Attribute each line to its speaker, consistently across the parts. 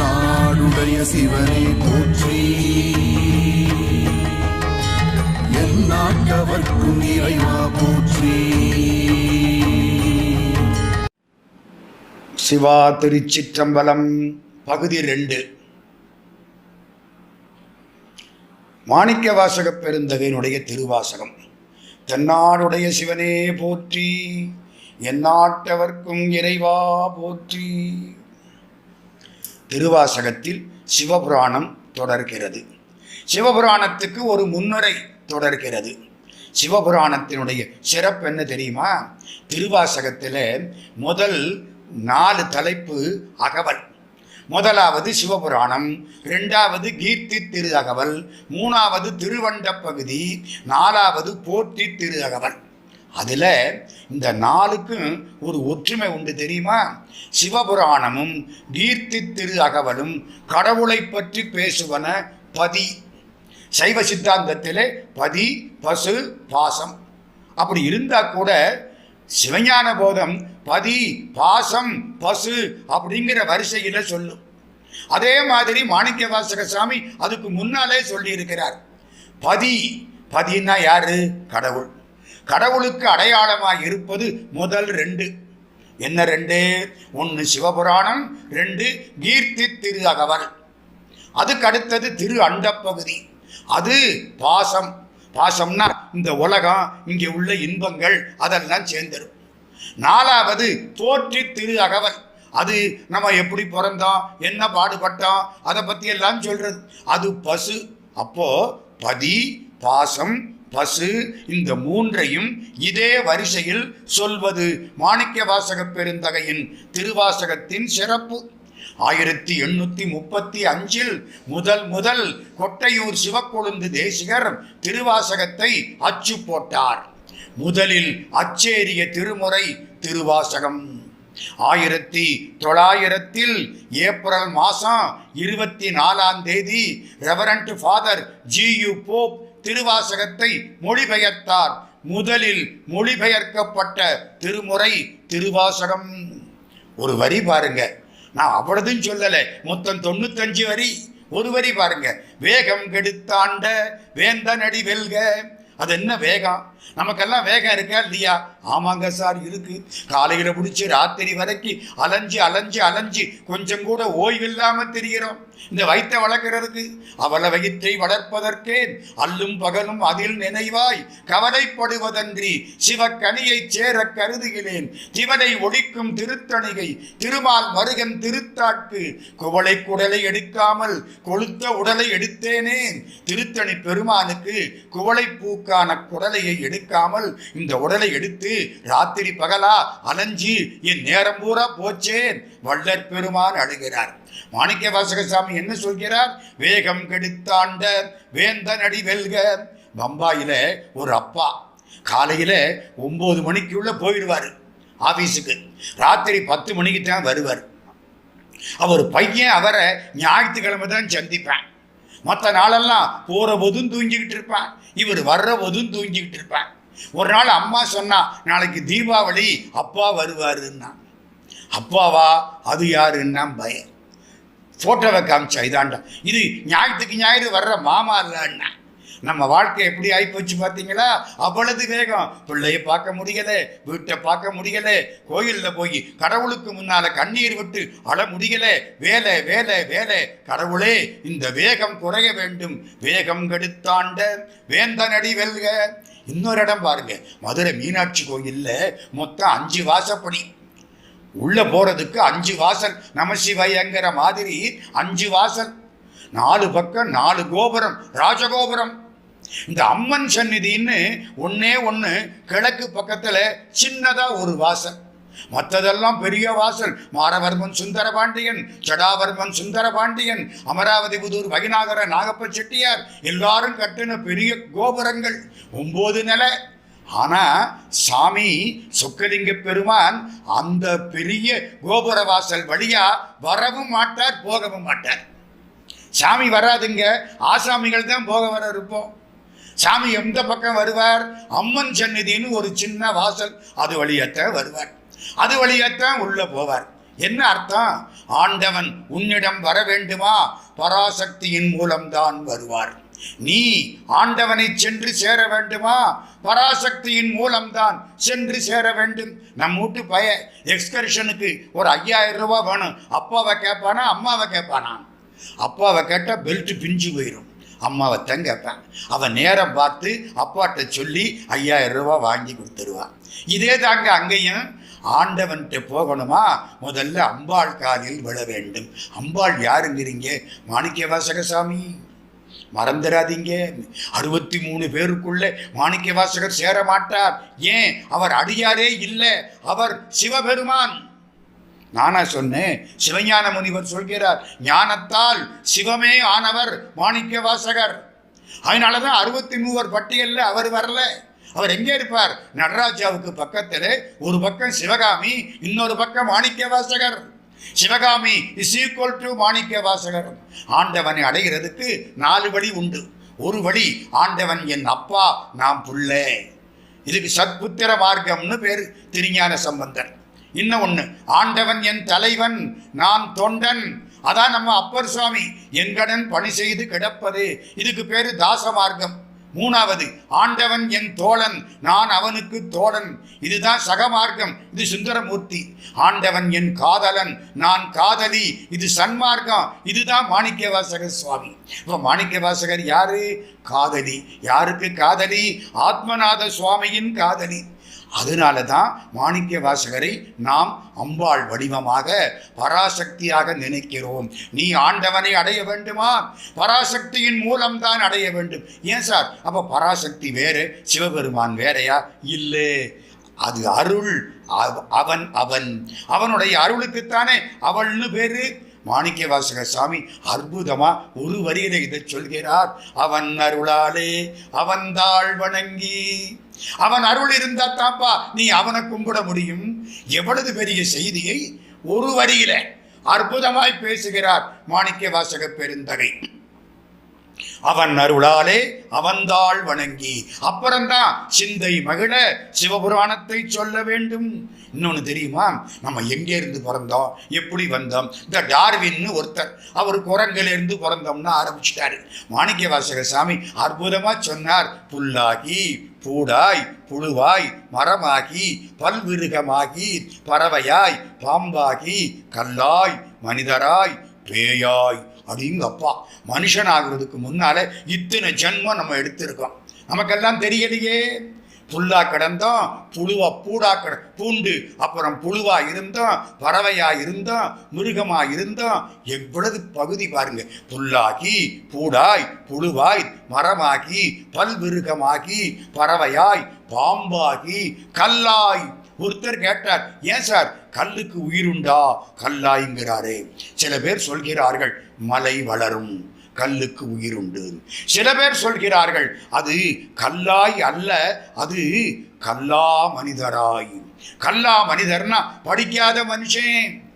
Speaker 1: நாடுடைய சிவனே போற்றி. என் நாட்டவர்க்கும் இறைவா போற்றி.
Speaker 2: சிவா திருச்சிற்றம்பலம் பகுதி ரெண்டு. மாணிக்க வாசக பெருந்தகையினுடைய திருவாசகம். தென்னாடுடைய சிவனே போற்றி. எந்நாட்டவர்க்கும் இறைவா போற்றி. திருவாசகத்தில் சிவபுராணம் தொடர்கிறது. சிவபுராணத்துக்கு ஒரு முன்னுரை தொடர்கிறது. சிவபுராணத்தினுடைய சிறப்பு என்ன தெரியுமா? திருவாசகத்தில் முதல் நாலு தலைப்பு அகவல். முதலாவது சிவபுராணம் ரெண்டாவது கீர்த்தி திரு அகவல் மூணாவது திருவண்ட பகுதி நாலாவது போற்றி திரு அகவல் அதில் இந்த நாளுக்கும் ஒரு ஒற்றுமை உண்டு தெரியுமா? சிவபுராணமும் கீர்த்தி திரு அகவலும் கடவுளை பற்றி பேசுவன பதி சைவ சித்தாந்தத்திலே பதி பசு பாசம். அப்படி இருந்தால் கூட சிவஞான போதம் பதி பாசம் பசு அப்படிங்கிற வரிசையில் சொல்லும். அதே மாதிரி மாணிக்க வாசக சாமி அதுக்கு முன்னாலே சொல்லியிருக்கிறார். பதி பதினா யாரு? கடவுள். கடவுளுக்கு அடையாளமாக இருப்பது முதல் ரெண்டு. என்ன ரெண்டு? ஒன்று சிவபுராணம் ரெண்டு கீர்த்தி திரு அகவர் அதுக்கு அடுத்தது திரு அண்டப்பகுதி. அது பாசம். பாசம்னா இந்த உலகம் இங்கே உள்ள இன்பங்கள் அதெல்லாம் சேர்ந்துடும் நாலாவது தோற்றி திரு அகவல் அது நம்ம எப்படி பிறந்தோம் என்ன பாடுபட்டோம் அதை பற்றி எல்லாம் சொல்றது. அது பசு. அப்போ பதி பாசம் பசு இந்த மூன்றையும் இதே வரிசையில் சொல்வது மாணிக்க வாசக பெருந்தகையின் திருவாசகத்தின் சிறப்பு. ஆயிரத்தி எண்ணூத்தி முப்பத்தி அஞ்சில் முதல் முதல் கொட்டையூர் சிவக்கொழுந்து தேசிகர் திருவாசகத்தை அச்சு போட்டார். முதலில் அச்சேரிய திருமுறை திருவாசகம். ஆயிரத்தி தொள்ளாயிரத்தில் ஏப்ரல் மாதம் இருபத்தி நாலாம் தேதி reverend father G U Pope திருவாசகத்தை மொழிபெயர்த்தார். முதலில் மொழிபெயர்க்கப்பட்ட திருமுறை திருவாசகம். ஒரு வரி பாருங்க. நான் அவ்வளதும் சொல்லலை. மொத்தம் தொண்ணூத்தஞ்சு வரி. ஒரு வரி பாருங்க. வேகம் கெடுத்தாண்ட வேந்தனடி வெல்க. அது என்ன வேகம்? நமக்கெல்லாம் வேகம் இருக்கா இல்லையா? ஆமாங்க சார் இருக்கு. காலையில் பிடிச்சி ராத்திரி வரைக்கும் அலைஞ்சு அலைஞ்சு அலைஞ்சு கொஞ்சம் கூட ஓய்வில்லாமல் தெரிகிறோம். இந்த வயிற்றை வளர்க்கிறதுக்கு அவள வயிற்றை வளர்ப்பதற்கே அல்லும் பகலும் அதில் நினைவாய் கவலைப்படுவதன்றி சிவக்கனியை சேர கருதுகிறேன். சிவனை ஒழிக்கும் திருத்தணிகை திருமால் மருகன் திருத்தாட்கு குவளை குடலை எடுக்காமல் கொளுத்த உடலை எடுத்தேனேன் திருத்தணி பெருமானுக்கு குவளை பூக்கான குடலையை எடுக்காமல் இந்த உடலை எடுத்து ராத்திரி பகலா அலைஞ்சி என் நேரம் பூரா போச்சேன். வள்ளற் பெருமான் அழுகிறார். மாணிக்க வாசகசாமி என்ன சொல்கிறார்? வேகம் கெடுத்தாண்ட வேந்தனடி வெல்க. பம்பாயில ஒரு அப்பா. காலையில ஒன்பது மணிக்குள்ள போயிடுவார் ஆபீஸுக்கு. ராத்திரி பத்து மணிக்கு தான் வருவார். அவர் பையன் அவரை ஞாயிற்றுக்கிழமை தான் சந்திப்பேன். மற்ற நாளெல்லாம் போகிற போதும் தூங்கிக்கிட்டு இருப்பேன். இவர் வர்ற போதும் தூங்கிக்கிட்டு இருப்பேன். ஒரு நாள் அம்மா சொன்னா நாளைக்கு தீபாவளி அப்பா வருவாருன்னா. அப்பாவா? அது யாருன்னா பயம் ஃபோட்டோவை காமிச்சா இதாண்டா இது ஞாயிற்றுக்கு ஞாயிறு வர்ற மாமா இல்லைன்னா நம்ம வாழ்க்கை எப்படி ஆகிப்போச்சு பார்த்தீங்களா? அவ்வளவு வேகம். பிள்ளைய பார்க்க முடியல வீட்டை பார்க்க முடியல கோயிலில் போய் கடவுளுக்கு முன்னால கண்ணீர் விட்டு அழ முடியல. வேலை வேலை வேலை. கடவுளே இந்த வேகம் குறைய வேண்டும். வேகம் கெடுத்தாண்ட வேந்தனடி வெல்க. இன்னொரு இடம் பாருங்க. மதுரை மீனாட்சி கோயிலில் மொத்தம் அஞ்சு வாசப்படி. உள்ள போறதுக்கு அஞ்சு வாசல் நமசிவயங்கிற மாதிரி அஞ்சு வாசல். நாலு பக்கம் நாலு கோபுரம் ராஜகோபுரம். இந்த அம்மன் சந்நிதின்னு ஒன்னே ஒன்று கிழக்கு பக்கத்தில் சின்னதாக ஒரு வாசல். மற்றதெல்லாம் பெரிய வாசல். மாரவர்மன் சுந்தரபாண்டியன் ஜடாவர்மன் சுந்தரபாண்டியன் அமராவதி புதூர் வகிநாகர நாகப்ப செட்டியார் எல்லாரும் கட்டின பெரிய கோபுரங்கள். ஒன்பது நிலை. ஆனா சாமி சொக்கலிங்க பெருமான் அந்த பெரிய கோபுர வாசல் வழியா வரவும் மாட்டார் போகவும் மாட்டார். சாமி வராதுங்க. ஆசாமிகள் தான் போக வர இருப்போம். சாமி எந்த பக்கம் வருவார்? அம்மன் சந்நிதின்னு ஒரு சின்ன வாசல் அது வழியத்தான் வருவார். அது வழியத்தான் உள்ள போவார். என்ன அர்த்தம்? ஆண்டவன் உன்னிடம் வர வேண்டுமா? பராசக்தியின் மூலம்தான் வருவார். நீ ஆண்டவனை சென்று சேர வேண்டுமா? பராசக்தியின் மூலம்தான் சென்று சேர வேண்டும். நம்ம வீட்டு பய எக்ஸ்கர்ஷனுக்கு ஒரு ஐயாயிரம் ரூபா வேணும். அப்பாவை கேட்பானா? அம்மாவை கேட்பானா? அப்பாவை கேட்டால் பெல்ட் பிஞ்சு போயிடும் அம்மாவை தான் கேட்பேன். அவன் நேரம் பார்த்து அப்பாட்ட சொல்லி ஐயாயிரம் ரூபா வாங்கி கொடுத்துருவான். இதே தாங்க அங்கேயும் ஆண்டவன்கிட்ட போகணுமா? முதல்ல அம்பாள் காலில் விழ வேண்டும். அம்பாள் யாருங்கிறீங்க? மாணிக்க வாசகசாமி மறந்துடாதீங்க. அறுபத்தி மூணு பேருக்குள்ளே மாணிக்க வாசகர் சேர மாட்டார் ஏன்? அவர் அடியாரே இல்லை. அவர் சிவபெருமான். நானா சொன்னேன் சிவஞான முனிவர் சொல்கிறார் ஞானத்தால் சிவமே ஆனவர் மாணிக்க வாசகர். அதனால தான் அறுபத்தி மூவர் பட்டியலில் அவர் வரல. அவர் எங்கே இருப்பார்? நடராஜாவுக்கு பக்கத்தில் ஒரு பக்கம் சிவகாமி இன்னொரு பக்கம் Manikka Vasagar. Sivakami is equal to Manikka Vasagar ஆண்டவனை அடைகிறதுக்கு நாலு வழி உண்டு. ஒரு வழி ஆண்டவன் என் அப்பா நாம் புள்ளே. இதுக்கு சத்புத்திர மார்க்கம்னு பேர் திருஞான சம்பந்தன் இன்னும் ஒன்று ஆண்டவன் என் தலைவன் நான் தொண்டன். அதான் நம்ம அப்பர் சுவாமி எங்கடன் பணி செய்து கிடப்பது. இதுக்கு பேர் தாச மார்க்கம். மூணாவது ஆண்டவன் என் தோழன் நான் அவனுக்கு தோழன். இதுதான் சகமார்க்கம் இது சுந்தரமூர்த்தி. ஆண்டவன் என் காதலன் நான் காதலி இது சன்மார்க்கம். இதுதான் மாணிக்கவாசகர் சுவாமி. இப்போ மாணிக்கவாசகர் யாரு? காதலி. யாருக்கு காதலி? ஆத்மநாத சுவாமியின் காதலி. அதனால தான் மாணிக்க வாசகரை நாம் அம்பாள் வடிவமாக பராசக்தியாக நினைக்கிறோம். நீ ஆண்டவனை அடைய வேண்டுமா? பராசக்தியின் மூலம்தான் அடைய வேண்டும். ஏன் சார்? அப்போ பராசக்தி வேறு சிவபெருமான் வேறையா? இல்லை. அது அருள். அவ- அவன் அவன். அவனுடைய அருளுக்குத்தானே அவள்னு பேரு. மாணிக்க வாசக சாமி அற்புதமா ஒரு வரியில இதை சொல்கிறார். அவன் அருளாலே அவன் தாழ் வணங்கி அவன் அருள் இருந்தா தாப்பா நீ அவனை கும்பிட முடியும். எவ்வளவு பெரிய செய்தியை ஒரு வரியில அற்புதமாய் பேசுகிறார் மாணிக்க வாசக பெருந்தகை. அவன் அருளாலே அவன்தாள் வணங்கி. அப்புறம்தான் சிந்தை மகிழ சிவபுராணத்தை சொல்ல வேண்டும். இன்னொன்று தெரியுமா? நம்ம எங்கே இருந்து பிறந்தோம்? எப்படி வந்தோம்? இந்த டார்வின்னு ஒருத்தர் அவர் குரங்கிலிருந்து பிறந்தோம்னு ஆரம்பிச்சிட்டாரு. மாணிக்க வாசக சாமி அற்புதமா சொன்னார் புல்லாகி பூடாய் புழுவாய் மரமாகி பல்விருகமாகி பறவையாய் பாம்பாகி கல்லாய் மனிதராய் பேயாய் அப்படிங்கப்பா மனுஷன் ஆகுறதுக்கு முன்னால இத்தனை ஜென்மம் நம்ம எடுத்திருக்கோம். நமக்கெல்லாம் தெரியலையே. புல்லா கிடந்தோம் புழுவா பூடா கிட பூண்டு அப்புறம் புழுவா இருந்தோம் பறவையா இருந்தோம் மிருகமா இருந்தோம். எவ்வளவு பகுதி பாருங்க. புல்லாகி பூடாய் புழுவாய் மரமாகி பல்விருகமாகி பறவையாய் பாம்பாகி கல்லாய் ஒருத்தர் கேட்டார் ஏன் சார் கல்லுக்கு உயிருண்டா? கல்லாய்ங்கிறாரே. சில பேர் சொல்கிறார்கள் மலை வளரும் கல்லுக்கு உயிருண்டு. சில பேர் சொல்கிறார்கள் அது கல்லாய் அல்ல அது கல்லா மனிதராய். கல்லா மனிதர்னா படிக்காத மனுஷன்.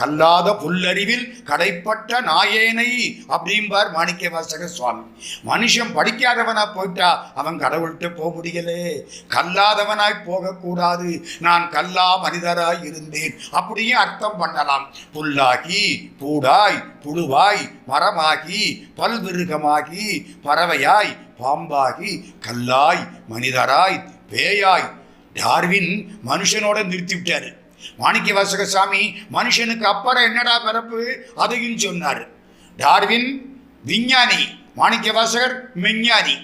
Speaker 2: கல்லாத புல்லறிவில் கடைப்பட்ட நாயேனை அப்படிம்பார் மாணிக்க வாசக சுவாமி. மனுஷன் படிக்காதவனா போயிட்டா அவன் கடவுள்கிட்ட போக முடியலே. கல்லாதவனாய் போகக்கூடாது. நான் கல்லா மனிதராய் இருந்தேன். அப்படியும் அர்த்தம் பண்ணலாம். புல்லாகி பூடாய் புழுவாய் மரமாகி பல்விருகமாகி பறவையாய் பாம்பாகி கல்லாய் மனிதராய் பேயாய். டார்வின் மனுஷனோட நிறுத்திவிட்டாரு மாணிக்க வாசக சாமி மனுஷனுக்கு அப்புறம் என்னடா பிறப்பு? அதையும் சொன்னார். டார்வின் விஞ்ஞானி மாணிக்க வாசகர் விஞ்ஞானி.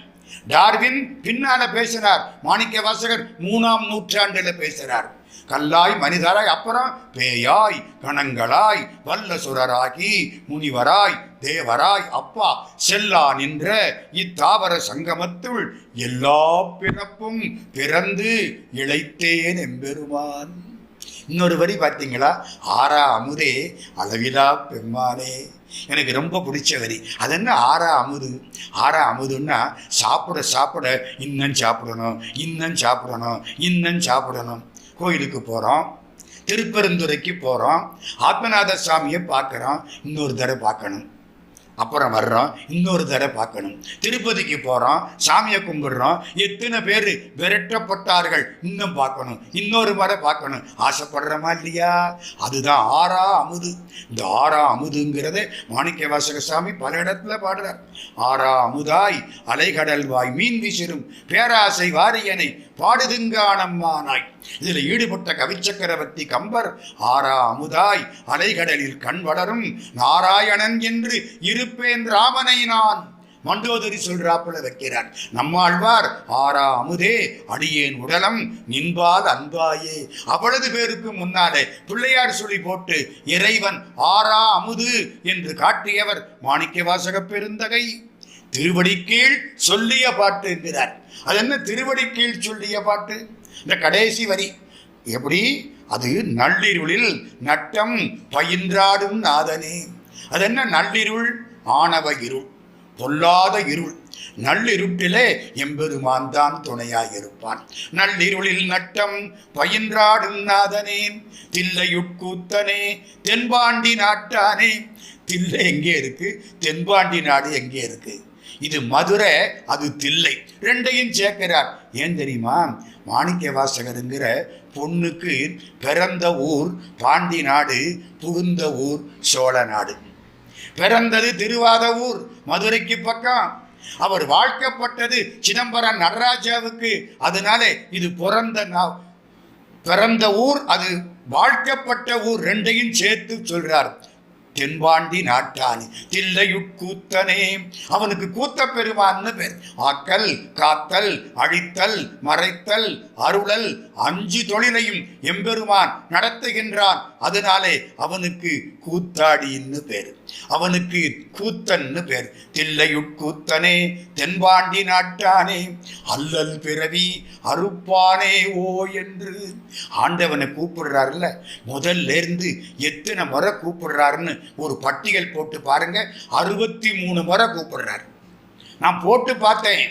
Speaker 2: டார்வின் பின்னால பேசினார் மாணிக்க வாசகர் மூணாம் நூற்றாண்டுல பேசுறார். கல்லாய் மனிதராய் அப்புறம் பேயாய் கணங்களாய் வல்லசுரராகி முனிவராய் தேவராய் அப்பா செல்லா நின்ற இத்தாவர சங்கமத்துள் எல்லா பிறப்பும் பிறந்து இழைத்தேன் எம்பெருமான். இன்னொரு வரி பார்த்தீங்களா? ஆறா அமுதே அளவிலா பெம்மானே எனக்கு ரொம்ப பிடிச்ச வரி. அது என்ன ஆறா அமுது? ஆறா அமுதுன்னா சாப்பிட சாப்பிட இன்னும் சாப்பிடணும் இன்னும் சாப்பிடணும் இன்னும் சாப்பிடணும். கோயிலுக்கு போகிறோம் திருப்பெருந்துறைக்கு போகிறோம் ஆத்மநாத சாமியை பார்க்குறோம் இன்னொரு தடவை பார்க்கணும். அப்புறம் வர்றோம். இன்னொரு தடவை பார்க்கணும். திருப்பதிக்கு போகிறோம் சாமியை கும்பிடுறோம். எத்தனை பேர் விரட்டப்பட்டார்கள். இன்னும் பார்க்கணும். இன்னொரு முறை பார்க்கணும். ஆசைப்படுறோமா இல்லையா? அதுதான் ஆறா அமுது. இந்த ஆறா அமுதுங்கிறத மாணிக்க வாசக சாமி பல இடத்துல பாடுறார். ஆறா அமுதாய் அலைகடல் வாய் மீன் விசிறும் பேராசை வாரியனை பாடுதுங்கானம்மானாய். இதில் ஈடுபட்ட கவிச்சக்கரவர்த்தி கம்பர் ஆறா அமுதாய் அலைகடலில் கண் வளரும் நாராயணன் என்று இரு இருப்பேன் ராமனை நான். மண்டோதரி சொல்றாப்புல வைக்கிறார். நம்மாழ்வார் ஆறா அமுதே அடியேன் உடலம் நின்பால் அன்பாயே. அவ்வளவு பேருக்கு முன்னாலே பிள்ளையார் சொல்லி போட்டு இறைவன் ஆறா அமுது என்று காட்டியவர் மாணிக்க வாசக பெருந்தகை. திருவடி கீழ் சொல்லிய பாட்டு என்கிறார். அது என்ன திருவடி கீழ் சொல்லிய பாட்டு? இந்த கடைசி வரி. எப்படி? அது நள்ளிருளில் நட்டம் பயின்றாடும் நாதனே. அது என்ன நள்ளிருள் ஆணவ இருள் பொல்லாத இருள். நள்ளிருட்டிலே எம்பெருமான் தான் துணையாயிருப்பான். நள்ளிருளில் நட்டம் பயின்றாடும் நாதனே தில்லையுட்கூத்தனே தென்பாண்டி நாட்டானே. தில்லை எங்கே இருக்கு? தென்பாண்டி நாடு எங்கே இருக்கு? இது மதுரை அது தில்லை. ரெண்டையும் சேர்க்கிறார். ஏன் தெரியுமா? மாணிக்க வாசகருங்கிற பொண்ணுக்கு பிறந்த ஊர் பாண்டி நாடு புகுந்த ஊர் சோழ நாடு. பிறந்தது திருவாதவூர் மதுரைக்கு பக்கம். அவர் வாழ்க்கப்பட்டது சிதம்பரம் நடராஜாவுக்கு. அதனால இது பிறந்த நா- பிறந்த ஊர் அது வாழ்க்கப்பட்ட ஊர் ரெண்டையும் சேர்த்து சொல்றார். தென்பாண்டி நாட்டானி தில்லையுட்கூத்தனே அவனுக்கு கூத்த பெருமான்னு பேர். ஆக்கல் காத்தல் அழித்தல் மறைத்தல் அருளல் அஞ்சு தொழிலையும் எம்பெருமான் நடத்துகின்றான். அதனாலே அவனுக்கு கூத்தாடின்னு பேர். அவனுக்கு கூத்தன்னு பேர். தில்லையுட்கூத்தனே தென்பாண்டி நாட்டானே அல்லல் பிறவி அறுப்பானே ஓ என்று. ஆண்டவனை கூப்பிடுறாருல்ல முதல்ல இருந்து எத்தனை முறை கூப்பிடுறாருன்னு ஒரு பட்டியல் போட்டு பாருங்க அறுபத்தி மூணு முறை கூப்பிடுறாரு. நான் போட்டு பார்த்தேன்.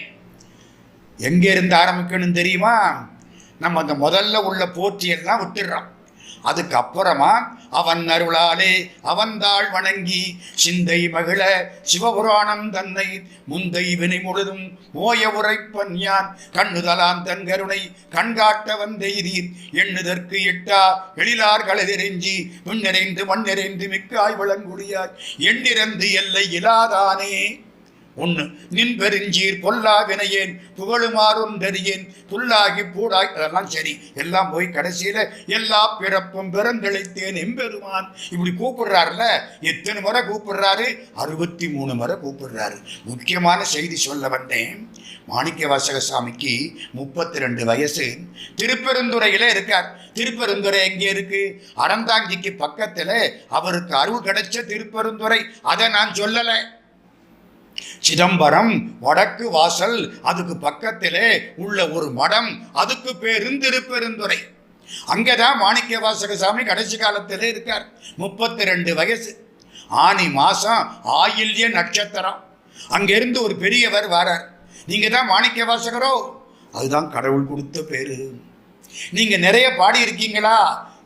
Speaker 2: எங்க இருந்து ஆரம்பிக்கணும் தெரியுமா? நம்ம அந்த முதல்ல உள்ள போற்றியெல்லாம் விட்டுடுறோம். அதுக்கப்புறமா அவன் அருளாலே அவன்தாள் வணங்கி சிந்தை மகிழ சிவபுராணம் தன்னை முந்தை வினை முழுதும் ஓய உரைப்பன் யான். கண்ணுதலான் தன் கருணை கண்காட்ட வந்தெய்தீர் எண்ணுதற்கு எட்டா எழிலார் களதெறிஞ்சி விண்ணிறைந்து மண்ணிறைந்து மிக்காய் வளங்குடியாய் எண்ணிறந்து எல்லை இலாதானே. ஒன்று நின் பெருஞ்சீர் பொல்லா வினையேன் தெரியேன் புல்லாகி பூடாகி அதெல்லாம் சரி எல்லாம் போய் கடைசியில எல்லா பிறப்பும் பிறந்தளித்தேன் எம்பெருமான். இப்படி கூப்பிடுறாருல எத்தனை முறை கூப்பிடுறாரு? அறுபத்தி மூணு முறை கூப்பிடுறாரு. முக்கியமான செய்தி சொல்ல வந்தேன். மாணிக்க வாசக சாமிக்கு முப்பத்தி ரெண்டு வயசு. திருப்பெருந்துறையில இருக்கார். திருப்பெருந்துறை எங்கே இருக்கு? அறந்தாங்கிக்கு பக்கத்துல அவருக்கு அருள் கிடைச்ச திருப்பெருந்துறை. அதை நான் சொல்லலை. சிதம்பரம் வடக்கு வாசல் அதுக்கு பக்கத்திலே உள்ள ஒரு மடம் அதுக்கு பேருந்திருப்பெருந்துறை அங்கேதான் மாணிக்க வாசக சாமி கடைசி காலத்திலே இருக்கார். முப்பத்தி ரெண்டு வயசு. ஆனி மாசம் ஆயில்ய நட்சத்திரம். அங்கிருந்து ஒரு பெரியவர் வரார். நீங்க தான் மாணிக்க வாசகரோ? அதுதான் கடவுள் கொடுத்த பேரு. நீங்க நிறைய பாடி இருக்கீங்களா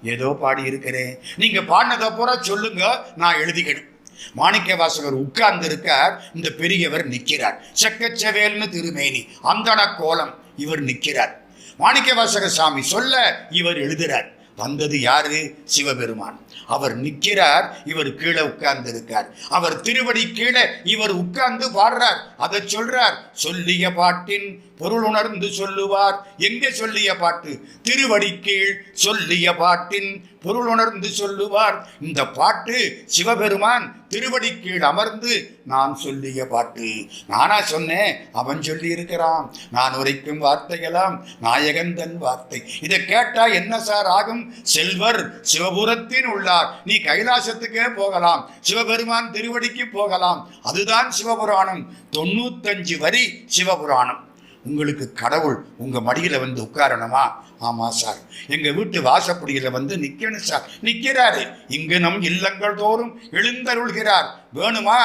Speaker 2: ஏதோ பாடி இருக்கிறேன் நீங்க பாடினதை பூரா சொல்லுங்க நான் எழுதிக்கணும் மாணிக்க வாசகர் உட்கார்ந்து இருக்கார் இந்த பெரியவர் நிற்கிறார். செக்கச்சவேல்னு திருமேனி அந்தன கோலம் இவர் நிற்கிறார். மாணிக்க வாசகர் சாமி சொல்ல இவர் எழுதுறார். வந்தது யாரு? சிவபெருமான். அவர் நிற்கிறார் இவர் கீழே உட்கார்ந்து இருக்கார் அவர் திருவடி கீழே இவர் உட்கார்ந்து பாடுறார் அதை சொல்றார் சொல்லிய பாட்டின் பொருள் உணர்ந்து சொல்லுவார். எங்கே சொல்லிய பாட்டு? திருவடி கீழ் சொல்லிய பாட்டின் பொருள் உணர்ந்து சொல்லுவார். இந்த பாட்டு சிவபெருமான் திருவடி கீழ் அமர்ந்து நான் சொல்லிய பாட்டு. நானா சொன்னேன் அவன் சொல்லி இருக்கிறான் நான் உரைக்கும் வார்த்தைகளாம் நாயகன் தன் வார்த்தை. இதை கேட்டா என்ன சார் ஆகும்? செல்வர் சிவபுரத்தின் உள்ள உள்ளார் நீ கைலாசத்துக்கே போகலாம். சிவபெருமான் திருவடிக்கு போகலாம். அதுதான் சிவபுராணம். தொண்ணூத்தஞ்சு வரி சிவபுராணம். உங்களுக்கு கடவுள் உங்க மடியில வந்து உட்காரணுமா? ஆமா சார். எங்க வீட்டு வாசப்படியில வந்து நிக்கணும் சார். நிக்கிறாரு. இங்கு நம் இல்லங்கள் தோறும் எழுந்தருள்கிறார். வேணுமா?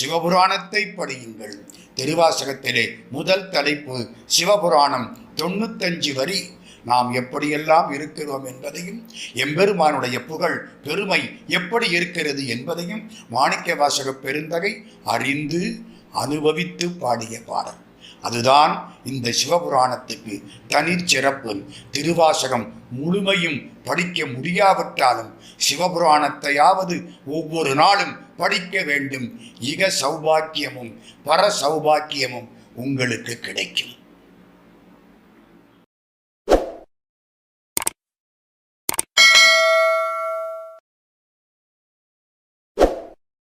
Speaker 2: சிவபுராணத்தை படியுங்கள். திருவாசகத்திலே முதல் தலைப்பு சிவபுராணம். தொண்ணூத்தஞ்சு வரி நாம் எப்படியெல்லாம் இருக்கிறோம் என்பதையும் எம்பெருமானுடைய புகழ் பெருமை எப்படி இருக்கிறது என்பதையும் மாணிக்க வாசக பெருந்தகை அறிந்து அனுபவித்து பாடிய பாடல். அதுதான் இந்த சிவபுராணத்துக்கு தனிச்சிறப்பு. திருவாசகம் முழுமையும் படிக்க முடியாவிட்டாலும் சிவபுராணத்தையாவது ஒவ்வொரு நாளும் படிக்க வேண்டும். இக சௌபாக்கியமும் பர சௌபாக்கியமும் உங்களுக்கு கிடைக்கும்.